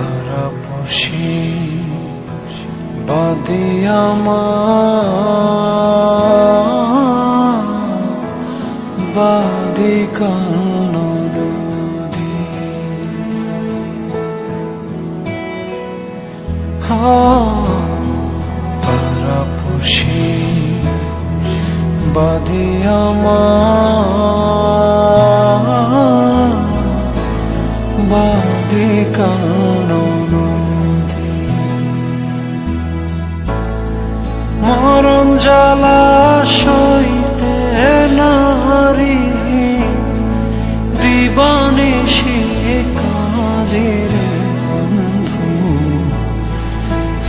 পারাপড়শি বাদিয়ামা বাদি কান্ন নদী। বাদিয়ামা সইতে নারী, দিবানে সে কাদের বন্ধু।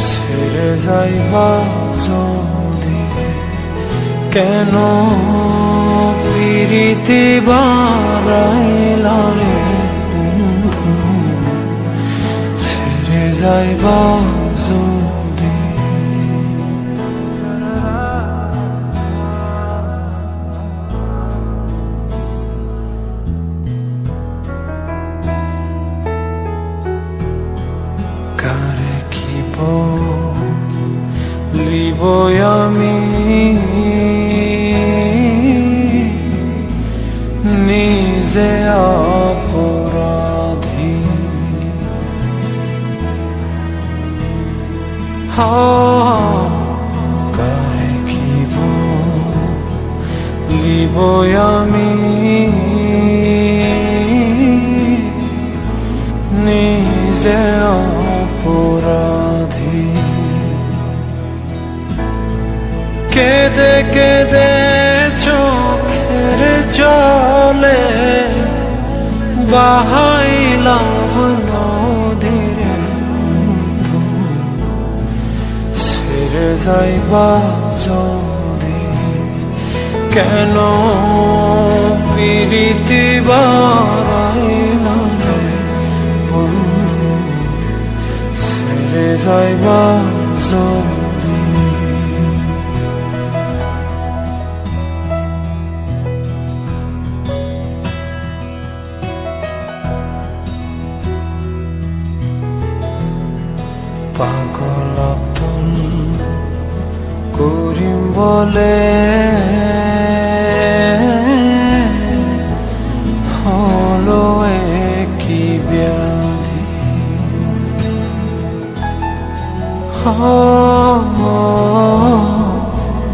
ছেড়ে যাইবা যদি, কেন পিরিতি বারাইলা বন্ধু? ছেড়ে যাইবা লিব আমি নিজে অপরাধী কারে কি লিব আমি নিজে অপরাধী বাহাইলাম নদীরে ছেড়ে যাইবা যদি কেন পিরিতি বারাইলা রে বন্ধু? ছেড়ে যাইবা পাগল করিম বলে। হলো কি ব্যাধি।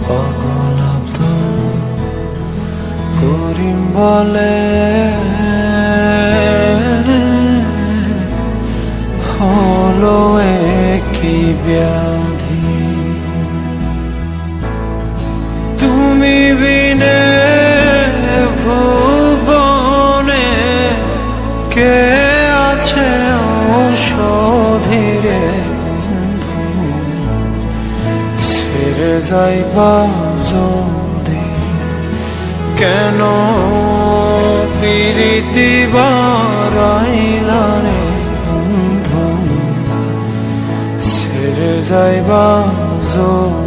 পাগল বলে। হলো কি ব্যাধি তুমি বিনে ভুবনে কে আছে ঔষধিরে ছেড়ে যাইবা যদি কেন পিরিতি বারাইলা যাইবা যদি